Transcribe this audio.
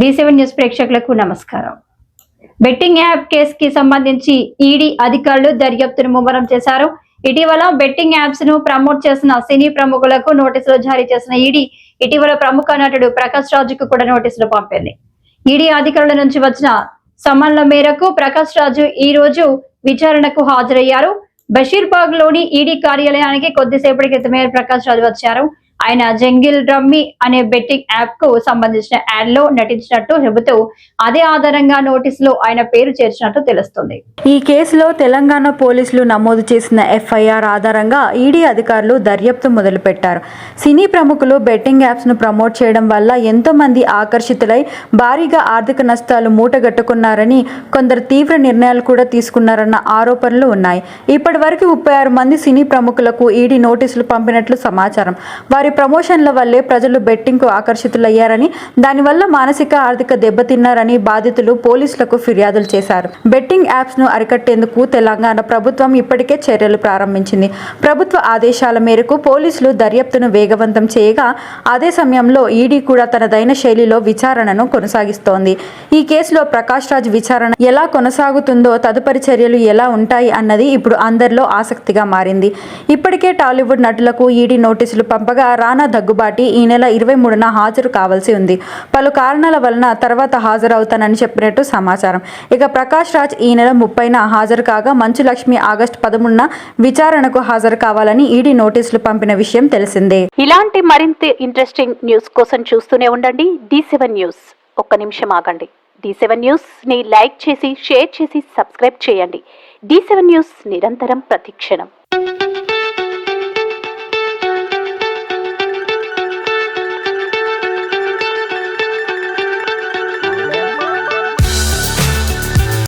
D seven news ప్రేక్షకులకు నమస్కారం. Betting app case కి సంబంధించి ఈడీ అధికారులు దర్యాప్తును ముమ్మరం చేశారు. ఇటీవల బెట్టింగ్ యాప్స్ను ప్రమోట్ చేసిన సినీ ప్రముఖులకు నోటీసులు జారీ చేసిన ఈడీ ఇటీవల ప్రముఖ నటుడు ప్రకాష్ రాజుకు కూడా నోటీసులు పంపింది. ఈడీ అధికారుల నుంచి వచ్చిన సమన్ల మేరకు ప్రకాష్ రాజు ఈ రోజు విచారణకు హాజరయ్యారు. బషీర్బాగ్లోని ఈడీ కార్యాలయానికి కొద్దిసేపటి క్రితమే ప్రకాష్ రాజు వచ్చారు. ఆయన జంగిల్ రమ్మి అనే బెట్టింగ్ యాప్కు సంబంధించిన యాడ్లో నటించినట్టు చెబుతూ అదే ఆధారంగా నోటీసులో ఆయన పేరు చేర్చినట్టు తెలుస్తుంది. ఈ కేసులో తెలంగాణ పోలీసులు నమోదు చేసిన ఎఫ్ఐఆర్ ఆధారంగా ఈడీ అధికారులు దర్యాప్తు మొదలుపెట్టారు. సినీ ప్రముఖులు బెట్టింగ్ యాప్స్ను ప్రమోట్ చేయడం వల్ల ఎంతో మంది ఆకర్షితులై భారీగా ఆర్థిక నష్టాలు మూటగట్టుకున్నారని కొందరు తీవ్ర నిర్ణయాలు కూడా తీసుకున్నారన్న ఆరోపణలు ఉన్నాయి. ఇప్పటి వరకు ముప్పై ఆరు మంది సినీ ప్రముఖులకు ఈడీ నోటీసులు పంపినట్లు సమాచారం. వారి ప్రమోషన్ల వల్లే ప్రజలు బెట్టింగ్కు ఆకర్షితులయ్యారని దానివల్ల మానసిక ఆర్థిక దెబ్బతిన్నారని బాధితులు పోలీసులకు ఫిర్యాదులు చేశారు. బెట్టింగ్ యాప్స్ను అరికట్టేందుకు తెలంగాణ ప్రభుత్వం ఇప్పటికే చర్యలు ప్రారంభించింది. ప్రభుత్వ ఆదేశాల మేరకు పోలీసులు దర్యాప్తును వేగవంతం చేయగా అదే సమయంలో ఈడీ కూడా తనదైన శైలిలో విచారణను కొనసాగిస్తోంది. ఈ కేసులో ప్రకాష్ రాజ్ విచారణ ఎలా కొనసాగుతుందో తదుపరి చర్యలు ఎలా ఉంటాయి అన్నది ఇప్పుడు అందరిలో ఆసక్తిగా మారింది. ఇప్పటికే టాలీవుడ్ నటులకు ఈడీ నోటీసులు పంపగా రానా దగ్గుబాటి ఈ నెల ఇరవై మూడున హాజరు కావాల్సి ఉంది. పలు కారణాల వలన తర్వాత హాజరవుతానని చెప్పినట్టు సమాచారం. ఇక ప్రకాష్ రాజ్ ఈ నెల ముప్పైన హాజరు కాగా మంచు లక్ష్మి ఆగస్టు పదమూడున విచారణకు హాజరు కావాలని ఈడీ నోటీసులు పంపిన విషయం తెలిసిందే. ఇలాంటి మరింత ఇంట్రెస్టింగ్ న్యూస్ కోసం చూస్తూనే ఉండండి. డి సెవెన్ న్యూస్ ఒక్క నిమిషం ఆగండి. డి సెవెన్ న్యూస్ని లైక్ చేసి షేర్ చేసి సబ్స్క్రైబ్ చేయండి. డి సెవెన్ న్యూస్ నిరంతరం ప్రతిక్షణం.